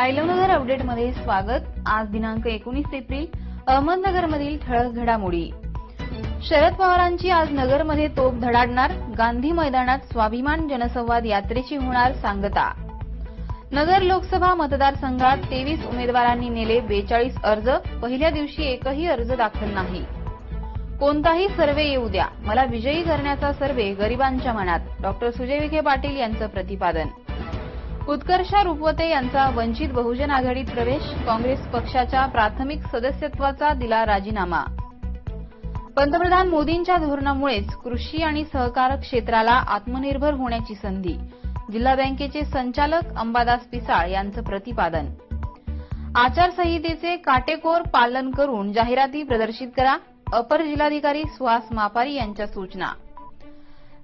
आयलवनगर अपडेटमध्ये स्वागत. आज दिनांक एकोणीस एप्रिल अहमदनगरमधील ठळक घडामोडी. शरद पवारांची आज नगरमध्ये तोप धडाडणार गांधी मैदानात स्वाभिमान जनसंवाद यात्रेची होणार सांगता. नगर लोकसभा मतदारसंघात तेवीस उमेदवारांनी नेले बेचाळीस अर्ज पहिल्या दिवशी एकही अर्ज दाखल नाही. कोणताही सर्वे येऊ द्या. मला विजयी करण्याचा सर्वे गरिबांच्या मनात. डॉक्टर सुजय विखे पाटील यांचं प्रतिपादन. उत्कर्षा रुपवते यांचा वंचित बहुजन आघाडीत प्रवेश काँग्रेस पक्षाच्या प्राथमिक सदस्यत्वाचा दिला राजीनामा. पंतप्रधान मोदींच्या धोरणामुळेच कृषी आणि सहकार क्षेत्राला आत्मनिर्भर होण्याची संधी जिल्हा बँकेचे संचालक अंबादास पिसाळ यांचं प्रतिपादन. आचारसंहितेचे काटेकोर पालन करून जाहिराती प्रदर्शित करा अपर जिल्हाधिकारी सुहास मापारी यांच्या सूचना.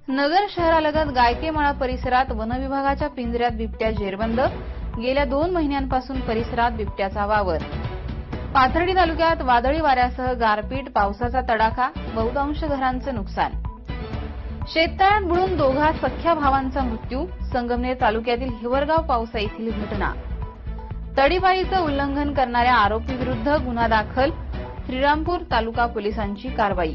नगर शहरालगत गायकेमाळा परिसरात वनविभागाच्या पिंजऱ्यात बिबट्या जेरबंद. गेल्या दोन महिन्यांपासून परिसरात बिबट्याचा वावर. पाथर्डी तालुक्यात वादळी वाऱ्यासह गारपीट पावसाचा तडाखा बहुतांश घरांचं नुकसान. शेततळ्यात बुडून दोघा सख्या भावांचा मृत्यू संगमनेर तालुक्यातील हिवरगाव पावसा येथील घटना. तडीबाईचं उल्लंघन करणाऱ्या आरोपीविरुद्ध गुन्हा दाखल श्रीरामपूर तालुका पोलिसांची कारवाई.